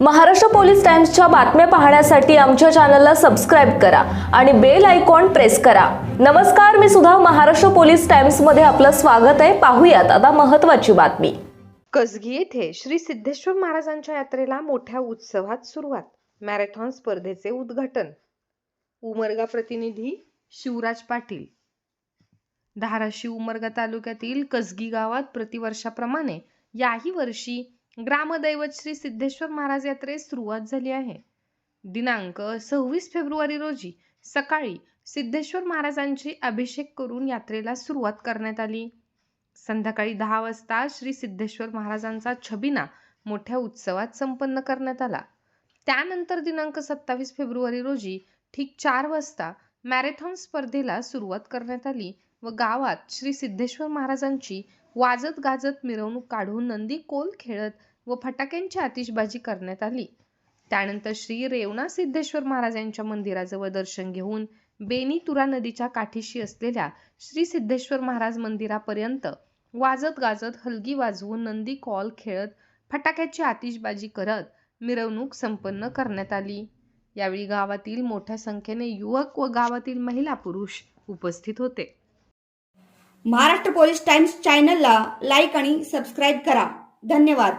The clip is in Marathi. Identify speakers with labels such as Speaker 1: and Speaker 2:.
Speaker 1: महाराष्ट्र पोलीस टाइम्सच्या बातम्या पाहण्यासाठी आमच्या चॅनलला सबस्क्राईब करा आणि बेल आयकॉन प्रेस करा. नमस्कार मी सुद्धा महाराष्ट्र पोलीस टाइम्समध्ये आपलं स्वागत आहे. पाहूयात आता महत्वाची बातमी.
Speaker 2: कसगी येथे श्री सिद्धेश्वर महाराजांच्या यात्रेला मोठ्या उत्सवात सुरुवात. मॅरेथॉन स्पर्धेचे उद्घाटन. उमरगा प्रतिनिधी शिवराज पाटील. धाराशिव उमरगा तालुक्यातील कसगी गावात प्रतिवर्षाप्रमाणे याही वर्षी ग्रामदैवत श्री सिद्धेश्वर महाराज यात्रेस सुरुवात झाली आहे. दिनांक सव्वीस फेब्रुवारी रोजी सकाळी सिद्धेश्वर महाराजांची अभिषेक करून यात्रेला सुरुवात करण्यात आली. संध्याकाळी दहा वाजता श्री सिद्धेश्वर महाराजांचा छबिना मोठ्या उत्सवात संपन्न करण्यात आला. त्यानंतर दिनांक सत्तावीस फेब्रुवारी रोजी ठीक चार वाजता मॅरेथॉन स्पर्धेला सुरुवात करण्यात आली व गावात श्री सिद्धेश्वर महाराजांची वाजत गाजत मिरवणूक काढून नंदी कोल खेळत व फटाक्यांची आतिषबाजी करण्यात आली. त्यानंतर श्री रेवणा सिद्धेश्वर महाराजांच्या मंदिराजवळ दर्शन घेऊन बेनी तुरा नदीच्या काठीशी असलेल्या श्री सिद्धेश्वर महाराज मंदिरापर्यंत वाजत गाजत हलगी वाजवून नंदी कॉल खेळत फटाक्याची आतिषबाजी करत मिरवणूक संपन्न करण्यात आली. यावेळी गावातील मोठ्या संख्येने युवक व गावातील महिला पुरुष उपस्थित होते.
Speaker 3: महाराष्ट्र पोलीस टाइम्स चॅनलला लाईक आणि सबस्क्राईब करा. धन्यवाद.